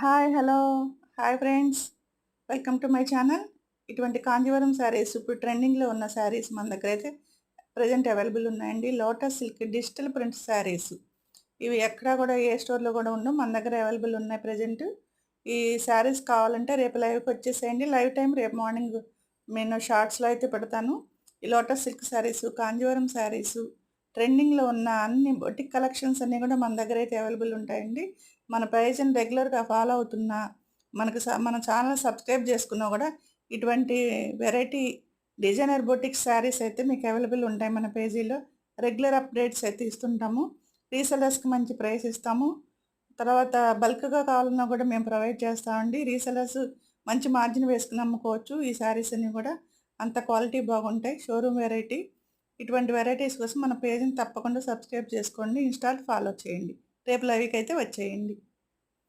Hi hello hi friends welcome to my channel ఇటువంటి కాంజీవరం శారీస్ ఇప్పుడు ట్రెండింగ్లో ఉన్న శారీస్ మన దగ్గర అయితే ప్రజెంట్ అవైలబుల్ ఉన్నాయండి. Lotus silk digital print saris ఇవి ఎక్కడా కూడా ఏ స్టోర్లో కూడా ఉండవు. మన దగ్గర అవైలబుల్ ఉన్నాయి ప్రజెంట్ ఈ శారీస్ కావాలంటే రేపు లైవ్కి వచ్చేసేయండి. లైవ్ టైం రేపు మార్నింగ్ నేను షార్ట్స్లో అయితే పెడతాను. ఈ లోటస్ సిల్క్ శారీస్ కాంజీవరం శారీస్ ట్రెండింగ్లో ఉన్న అన్ని బొటిక్ కలెక్షన్స్ అన్నీ కూడా మన దగ్గర అయితే అవైలబుల్ ఉంటాయండి. మన పేజ్ని రెగ్యులర్గా ఫాలో అవుతున్నా మనకు స- మన ఛానల్ సబ్స్క్రైబ్ చేసుకున్నా కూడా ఇటువంటి వెరైటీ డిజైనర్ బొటిక్ శారీస్ అయితే మీకు అవైలబుల్ ఉంటాయి మన పేజీలో. రెగ్యులర్ అప్డేట్స్ అయితే ఇస్తుంటాము. రీసెలర్స్కి మంచి ప్రైస్ ఇస్తాము. తర్వాత బల్క్గా కావాలన్నా కూడా మేము ప్రొవైడ్ చేస్తామండి. రీసెలర్స్ మంచి మార్జిన్ వేసుకుని అమ్ముకోవచ్చు. ఈ శారీస్ అన్నీ కూడా అంత క్వాలిటీ బాగుంటాయి. Showroom variety. ఇటువంటి వెరైటీస్ కోసం మన పేజ్ని తప్పకుండా సబ్స్క్రైబ్ చేసుకోండి ఇన్స్టాల్ ఫాలో చేయండి. రేపు లైవ్కి అయితే వచ్చేయండి.